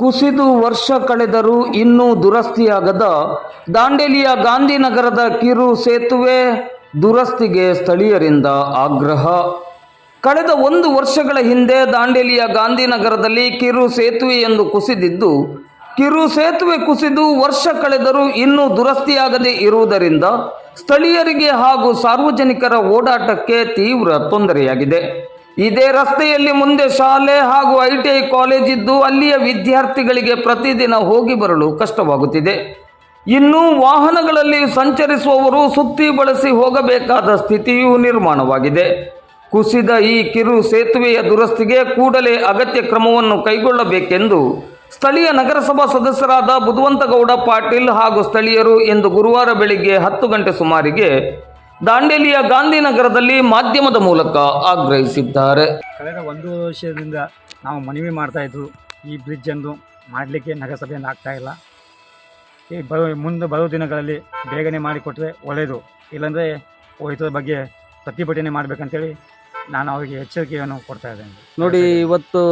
ಕುಸಿದು ವರ್ಷ ಕಳೆದರೂ ಇನ್ನೂ ದುರಸ್ತಿಯಾಗದ ದಾಂಡೇಲಿಯ ಗಾಂಧಿನಗರದ ಕಿರು ಸೇತುವೆ ದುರಸ್ತಿಗೆ ಸ್ಥಳೀಯರಿಂದ ಆಗ್ರಹ. ಕಳೆದ ಒಂದು ವರ್ಷಗಳ ಹಿಂದೆ ದಾಂಡೇಲಿಯ ಗಾಂಧಿನಗರದಲ್ಲಿ ಕಿರು ಸೇತುವೆ ಎಂದು ಕುಸಿದಿದ್ದು, ಕಿರು ಸೇತುವೆ ಕುಸಿದು ವರ್ಷ ಕಳೆದರೂ ಇನ್ನೂ ದುರಸ್ತಿಯಾಗದೇ ಇರುವುದರಿಂದ ಸ್ಥಳೀಯರಿಗೆ ಹಾಗೂ ಸಾರ್ವಜನಿಕರ ಓಡಾಟಕ್ಕೆ ತೀವ್ರ ತೊಂದರೆಯಾಗಿದೆ. ಇದೇ ರಸ್ತೆಯಲ್ಲಿ ಮುಂದೆ ಶಾಲೆ ಹಾಗೂ ಐ ಟಿ ಐ ಕಾಲೇಜ್ ಇದ್ದು ಅಲ್ಲಿಯ ವಿದ್ಯಾರ್ಥಿಗಳಿಗೆ ಪ್ರತಿದಿನ ಹೋಗಿ ಬರಲು ಕಷ್ಟವಾಗುತ್ತಿದೆ. ಇನ್ನು ವಾಹನಗಳಲ್ಲಿ ಸಂಚರಿಸುವವರು ಸುತ್ತಿ ಬಳಸಿ ಹೋಗಬೇಕಾದ ಸ್ಥಿತಿಯೂ ನಿರ್ಮಾಣವಾಗಿದೆ. ಕುಸಿದ ಈ ಕಿರು ಸೇತುವೆಯ ದುರಸ್ತಿಗೆ ಕೂಡಲೇ ಅಗತ್ಯ ಕ್ರಮವನ್ನು ಕೈಗೊಳ್ಳಬೇಕೆಂದು ಸ್ಥಳೀಯ ನಗರಸಭಾ ಸದಸ್ಯರಾದ ಬುಧವಂತಗೌಡ ಪಾಟೀಲ್ ಹಾಗೂ ಸ್ಥಳೀಯರು ಇಂದು ಗುರುವಾರ ಬೆಳಿಗ್ಗೆ ಹತ್ತು ಗಂಟೆ ಸುಮಾರಿಗೆ ದಾಂಡೇಲಿಯ ಗಾಂಧಿನಗರದಲ್ಲಿ ಮಾಧ್ಯಮದ ಮೂಲಕ ಆಗ್ರಹಿಸಿದ್ದಾರೆ. ಕಳೆದ ಒಂದು ವರ್ಷದಿಂದ ನಾವು ಮನವಿ ಮಾಡ್ತಾ ಇದ್ವು ಈ ಬ್ರಿಡ್ಜನ್ನು ಮಾಡಲಿಕ್ಕೆ ನಗರಸಭೆಯನ್ನು ಆಗ್ತಾ ಇಲ್ಲ. ಈ ಬರೋ ಮುಂದೆ ಬರುವ ದಿನಗಳಲ್ಲಿ ಬೇಗನೆ ಮಾಡಿಕೊಟ್ರೆ ಒಳ್ಳೆಯದು ಇಲ್ಲಾಂದರೆ ಇದರ ಬಗ್ಗೆ ಪ್ರತಿಭಟನೆ ಮಾಡಬೇಕಂತೇಳಿ ನಾನು ಅವರಿಗೆ ಎಚ್ಚರಿಕೆಯನ್ನು ಕೊಡ್ತಾ ಇದ್ದೇನೆ. ನೋಡಿ ಇವತ್ತು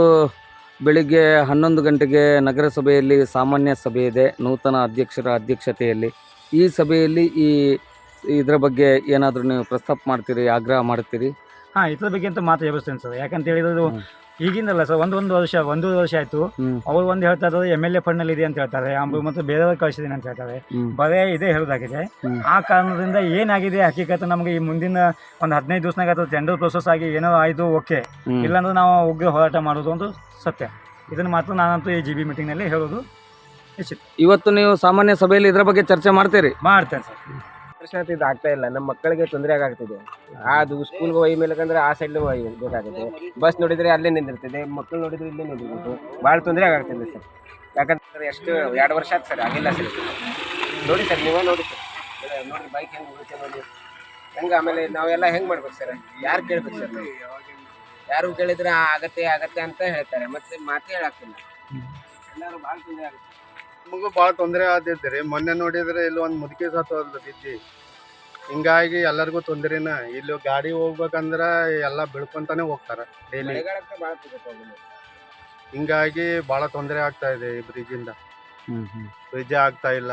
ಬೆಳಿಗ್ಗೆ ಹನ್ನೊಂದು ಗಂಟೆಗೆ ನಗರಸಭೆಯಲ್ಲಿ ಸಾಮಾನ್ಯ ಸಭೆ ಇದೆ ನೂತನ ಅಧ್ಯಕ್ಷರ ಅಧ್ಯಕ್ಷತೆಯಲ್ಲಿ. ಈ ಸಭೆಯಲ್ಲಿ ಈ ಇದರ ಬಗ್ಗೆ ಏನಾದರೂ ನೀವು ಪ್ರಸ್ತಾಪ ಮಾಡ್ತೀರಿ ಆಗ್ರಹ ಮಾಡ್ತೀರಿ? ಹಾ ಇದ್ರ ಬಗ್ಗೆ ಅಂತ ಮಾತು ಎಬ್ಬಿಸ್ತೇನೆ ಸರ್. ಯಾಕಂತ ಹೇಳಿದ್ರು. ಈಗಿಂದಲ್ಲ ಸರ್ ಒಂದು ಒಂದು ವರ್ಷ ಒಂದು ವರ್ಷ ಆಯ್ತು. ಅವ್ರು ಒಂದು ಹೇಳ್ತಾ ಇದ್ದಾರೆ ಎಂ ಎಲ್ ಎ ಫಂಡ್ನಲ್ಲಿ ಇದೆ ಅಂತ ಹೇಳ್ತಾರೆ. ಅಂಬು ಮತ್ತು ಬೇರೆಯವ್ರು ಕಳಿಸಿದ್ದೀನಿ ಅಂತ ಹೇಳ್ತಾರೆ. ಬರೇ ಇದೇ ಹೇಳೋದಾಗಿದೆ ಆ ಕಾರಣದಿಂದ ಏನಾಗಿದೆ? ಹಕೀಕತ್ ನಮಗೆ ಈ ಮುಂದಿನ ಒಂದು ಹದಿನೈದು ದಿವಸನಾಗ ಅಥವಾ ಟೆಂಡರ್ ಪ್ರೊಸೆಸ್ ಆಗಿ ಏನೋ ಆಯ್ತು ಓಕೆ. ಇಲ್ಲಾಂದ್ರೆ ನಾವು ಉಗ್ರ ಹೋರಾಟ ಮಾಡೋದು ಒಂದು ಸತ್ಯ. ಇದನ್ನು ಮಾತ್ರ ನಾನಂತೂ ಈ ಜಿ ಬಿ ಮೀಟಿಂಗ್ನಲ್ಲಿ ಹೇಳೋದು ನಿಶ್ಚಿತ. ಇವತ್ತು ನೀವು ಸಾಮಾನ್ಯ ಸಭೆಯಲ್ಲಿ ಇದರ ಬಗ್ಗೆ ಚರ್ಚೆ ಮಾಡ್ತೀರಿ? ಮಾಡ್ತೇನೆ ಸರ್. ವರ್ಷಾತ್ ಇದು ಆಗ್ತಾ ಇಲ್ಲ. ನಮ್ಮ ಮಕ್ಕಳಿಗೆ ತೊಂದರೆ ಆಗಾಗ್ತಿದೆ. ಅದು ಸ್ಕೂಲ್ಗೆ ಅಂದ್ರೆ ಆ ಸೈಡ್ ಬೇಕಾಗುತ್ತೆ. ಬಸ್ ನೋಡಿದ್ರೆ ಅಲ್ಲೇ ನಿಂದಿರ್ತದೆ. ಮಕ್ಕಳು ನೋಡಿದ್ರೆ ಇಲ್ಲೇ ನಿಂದಿರ್ಬೇಕು ಭಾಳ ತೊಂದರೆ ಆಗಾಗ್ತಿದೆ ಸರ್. ಯಾಕಂದ್ರೆ ಎಷ್ಟು ಎರಡು ವರ್ಷ ಆಯ್ತು ಸರ್, ಆಗಿಲ್ಲ ಸರ್ ನೋಡಿ ಸರ್, ನೀವೇ ನೋಡಿ ಸರ್. ನೋಡಿ ಬೈಕ್ ಹೆಂಗೆ ಹೋಗುತ್ತೆ ನೋಡಿ. ಹೆಂಗೆ ಆಮೇಲೆ ನಾವೆಲ್ಲ ಹೆಂಗೆ ಮಾಡ್ಬೇಕು ಸರ್? ಯಾರು ಕೇಳ್ಬೇಕು ಸರ್? ಯಾರು ಕೇಳಿದ್ರೆ ಆಗತ್ತೆ ಆಗತ್ತೆ ಅಂತ ಹೇಳ್ತಾರೆ. ಮತ್ತೆ ಮಾತೇ ಹೇಳಾಗ್ತಿಲ್ಲ ಎಲ್ಲರೂ ಭಾಳ ತೊಂದರೆ ಆಗುತ್ತೆ. ನಮಗೂ ಭಾಳ ತೊಂದರೆ ಆದಿದ್ರಿ ಮೊನ್ನೆ ನೋಡಿದ್ರೆ ಇಲ್ಲಿ ಒಂದು ಮುದುಕಿ ಸತ್ತೋದ್ಲು ಬಿದ್ದಿ ಹಿಂಗಾಗಿ ಎಲ್ಲರಿಗೂ ತೊಂದರೆನ? ಇಲ್ಲಿ ಗಾಡಿ ಹೋಗ್ಬೇಕಂದ್ರ ಎಲ್ಲ ಬೆಳ್ಕೊಂತಾನೆ ಹೋಗ್ತಾರೆ ಡೈಲಿ ಹಿಂಗಾಗಿ ಭಾಳ ತೊಂದರೆ ಆಗ್ತಾ ಇದೆ ಈ ಬ್ರಿಡ್ಜಿಂದ ಬ್ರಿಡ್ಜ್ ಆಗ್ತಾ ಇಲ್ಲ.